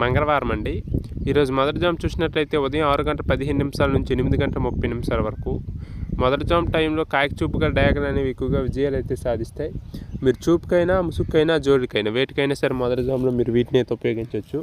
మంగళవారం అండి ఈరోజు మొదటి జామ్ చూసినట్లయితే ఉదయం ఆరు గంటల పదిహేను నిమిషాల నుంచి ఎనిమిది గంటల ముప్పై నిమిషాల వరకు. మొదటి జామ్ టైంలో కాయకచూపుగా డయాగన్ అనేవి ఎక్కువగా విజయాలు అయితే సాధిస్తాయి. మీరు చూపుకైనా ముసుక్కైనా జోడికైనా వేటికైనా సరే మొదటి జామ్లో మీరు వీటిని అయితే ఉపయోగించవచ్చు.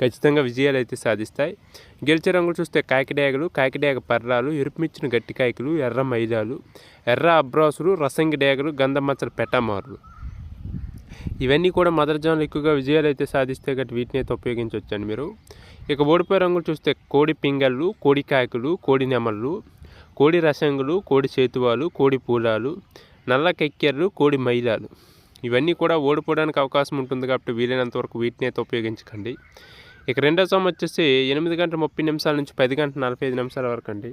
ఖచ్చితంగా విజయాలు అయితే సాధిస్తాయి. గెలిచే రంగులు చూస్తే కాకిడేగలు కాకిడేగ పర్రాలు ఎరుపుమిచ్చిన గట్టి కాయకులు ఎర్ర మైదాలు ఎర్ర అబ్రాసులు రసంగి డేగలు గంధం మచ్చల పెట్టమారులు. ఇవన్నీ కూడా మదర్ జాన్లు ఎక్కువగా విజయాలు అయితే సాధిస్తే గట్టి వీటిని అయితే ఉపయోగించవచ్చండి మీరు. ఇక ఓడిపోయే రంగులు చూస్తే కోడి పింగళ్ళు కోడి కాకులు కోడి నెమళ్ళు కోడి రసంగులు కోడి చేతువాలు కోడి పూలాలు నల్ల కెక్కెర్లు కోడి మైలాలు. ఇవన్నీ కూడా ఓడిపోవడానికి అవకాశం ఉంటుంది కాబట్టి వీలైనంత వరకు వీటిని అయితే ఉపయోగించకండి. ఇక రెండో సోమ వచ్చేసి ఎనిమిది గంటల ముప్పై నిమిషాల నుంచి పది గంటల నలభై ఐదు నిమిషాల వరకు అండి.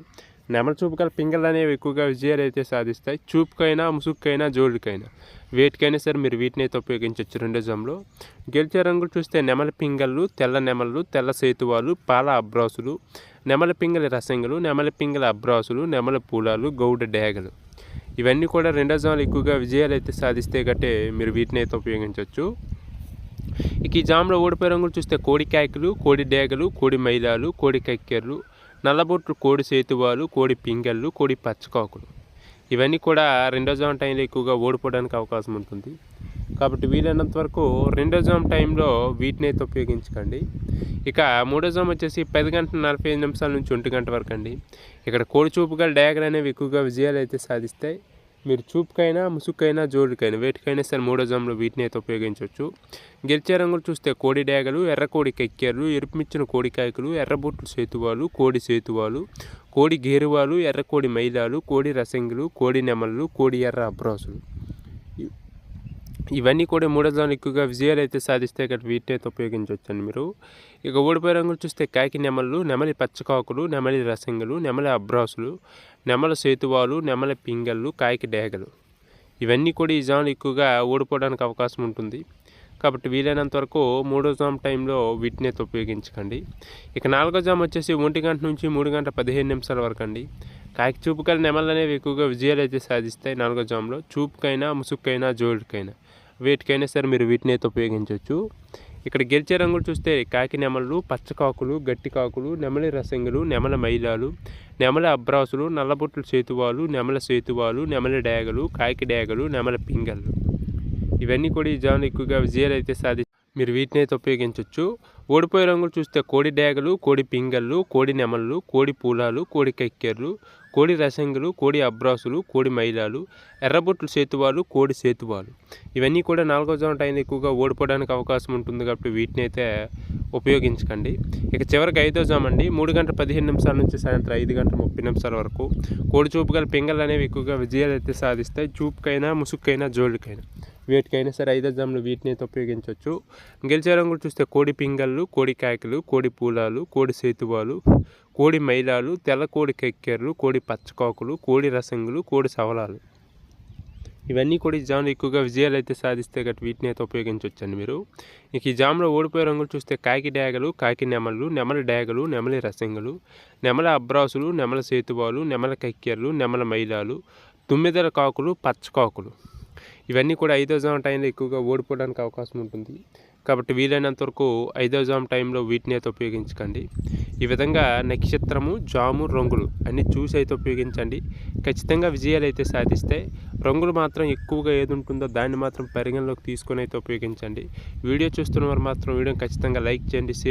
నెమల చూపు గల పింగళ్ళు అనేవి ఎక్కువగా విజయాలు అయితే సాధిస్తాయి. చూపుకైనా ముసుక్కైనా జోడుకైనా. వేటికైనా సరే మీరు వీటిని అయితే ఉపయోగించవచ్చు రెండో జంలో. గెలిచే రంగులు చూస్తే నెమల పింగళ్ళు తెల్ల నెమళ్ళు తెల్ల సేతువాలు పాల అబ్రాసులు నెమల పింగళ రసంగులు నెమల పింగళ అబ్రాసులు నెమల పూలాలు గౌడ డేగలు. ఇవన్నీ కూడా రెండో జాములు ఎక్కువగా విజయాలు అయితే సాధిస్తే గట్టే మీరు వీటిని అయితే ఉపయోగించవచ్చు ఇక ఈ జామ్లో ఓడిపోయే రంగులు చూస్తే కోడి కాయకులు కోడి డేగలు కోడి మైలాలు కోడి కక్కెర్లు నల్లబొట్లు కోడి సేతువాలు కోడి పింగళ్ళు కోడి పచ్చకాకులు. ఇవన్నీ కూడా రెండో జామ్ టైంలో ఎక్కువగా ఓడిపోవడానికి అవకాశం ఉంటుంది. కాబట్టి వీలైనంత వరకు రెండో జామ్ టైంలో వీటిని అయితే ఉపయోగించకండి. ఇక మూడో జామ్ వచ్చేసి పది గంటల నలభై ఐదు నిమిషాల నుంచి ఒంటి గంట వరకు అండి. ఇక్కడ కోడి చూపుగా డయాగ్రా అనేవి ఎక్కువగా విజయాలు అయితే సాధిస్తాయి. మీరు చూపుకైనా ముసుకైనా జోడికైనా వేటికైనా సరే మూడో జంలో వీటిని అయితే ఉపయోగించవచ్చు. గెలిచే రంగులు చూస్తే కోడి డేగలు ఎర్ర కోడి కెక్కెర్లు ఎరుపుమిచ్చిన కోడి కాయకులు ఎర్రబొట్లు సేతువాలు కోడి సేతువాలు కోడి గేరువాలు ఎర్ర కోడి మైలాలు కోడి రసంగులు కోడి నెమళ్ళు కోడి ఎర్ర అబ్రాసులు. ఇవన్నీ కూడా మూడో జోన్ ఎక్కువగా విజయాలు అయితే సాధిస్తే ఇక్కడ వీటిని అయితే ఉపయోగించవచ్చండి మీరు. ఇక ఓడిపోయే రంగులు చూస్తే కాకి నెమళ్ళు నెమలి పచ్చకాకులు నెమలి రసంగులు నెమలి అబ్రాసులు నెమల సేతువాలు నెమల పింగళ్ళు కాయకి డేగలు. ఇవన్నీ కూడా ఈ జాములు ఎక్కువగా ఓడిపోవడానికి అవకాశం ఉంటుంది. కాబట్టి వీలైనంత వరకు మూడో జామ్ టైంలో వీటిని అయితే ఉపయోగించకండి. ఇక నాలుగో జామ్ వచ్చేసి ఒంటి గంట నుంచి మూడు గంట పదిహేను నిమిషాల వరకు అండి. కాకి చూపుకల నెమలు అనేవి ఎక్కువగా విజయాలు అయితే సాధిస్తాయి నాలుగో జామ్లో. చూపుకైనా ముసుక్కైనా జోడుకైనా. వేటికైనా సరే మీరు వీటిని అయితే ఉపయోగించవచ్చు. ఇక్కడ గెలిచే రంగులు చూస్తే కాకి నెమలు పచ్చకాకులు గట్టి కాకులు నెమలి రసంగులు నెమల మైలాలు నెమల అబ్రాసులు నల్లబొట్లు సేతువాలు నెమల సేతువాలు నెమలి డేగలు కాకి డేగలు నెమల పింగళ్ళు. ఇవన్నీ కూడా ఈ జాన్లు ఎక్కువగా విజయాలు అయితే సాధి మీరు వీటిని అయితే ఉపయోగించవచ్చు. ఓడిపోయే రంగులు చూస్తే కోడి డేగలు కోడి పింగళ్ళు కోడి నెమళ్ళు కోడి పూలాలు కోడి కక్కెర్లు కోడి రసంగులు కోడి అబ్రాసులు కోడి మైలాలు ఎర్రబొట్లు సేతువాలు కోడి సేతువాలు. ఇవన్నీ కూడా నాలుగో జామ టైం ఎక్కువగా ఓడిపోవడానికి అవకాశం ఉంటుంది కాబట్టి వీటిని అయితే ఉపయోగించకండి. ఇక చివరికి ఐదో జామ అండి. మూడు గంటల పదిహేను నిమిషాల నుంచి సాయంత్రం ఐదు గంటల ముప్పై నిమిషాల వరకు కోడి చూపు గల పింగళ్ళు అనేవి ఎక్కువగా విజయాలు అయితే సాధిస్తాయి. చూపుకైనా ముసుక్కైనా జోళ్ళకైనా. వేటికైనా సరే ఐదో జాములు వీటిని అయితే ఉపయోగించవచ్చు. గెలిచే రంగులు చూస్తే కోడి పింగళ్ళు కోడి కాయకులు కోడి పూలాలు కోడి సేతువాలు కోడి మైలాలు తెల్ల కోడి కెక్కెర్లు కోడి పచ్చకాకులు కోడి రసంగులు కోడి సవలాలు. ఇవన్నీ కూడా ఈ జామ్లో ఎక్కువగా విజయాలు అయితే సాధిస్తే గట్టి వీటిని అయితే ఉపయోగించవచ్చండి మీరు. ఇక ఈ జామ్లో ఓడిపోయే రంగులు చూస్తే కాకి డాగలు కాకి నెమలు నెమల డాగలు నెమలి రసంగులు నెమల అబ్రాసులు నెమల సేతువాలు నెమల కక్కెర్లు నెమల మైలాలు తుమ్మిదల కాకులు పచ్చకాకులు. ఇవన్నీ కూడా ఐదో జామ్ టైంలో ఎక్కువగా ఓడిపోవడానికి అవకాశం ఉంటుంది. కాబట్టి వీలైనంత వరకు ఐదో జామ్ టైంలో వీటిని అయితే ఉపయోగించకండి. ఈ విధంగా నక్షత్రము జాము రంగులు అన్ని చూసి అయితే ఉపయోగించండి. ఖచ్చితంగా విజయాలు అయితే సాధిస్తే రంగులు మాత్రం ఎక్కువగా ఏది ఉంటుందో దాన్ని మాత్రం పరిగణలోకి తీసుకొని అయితే ఉపయోగించండి. వీడియో చూస్తున్న వారు మాత్రం వీడియోని ఖచ్చితంగా లైక్ చేయండి షేర్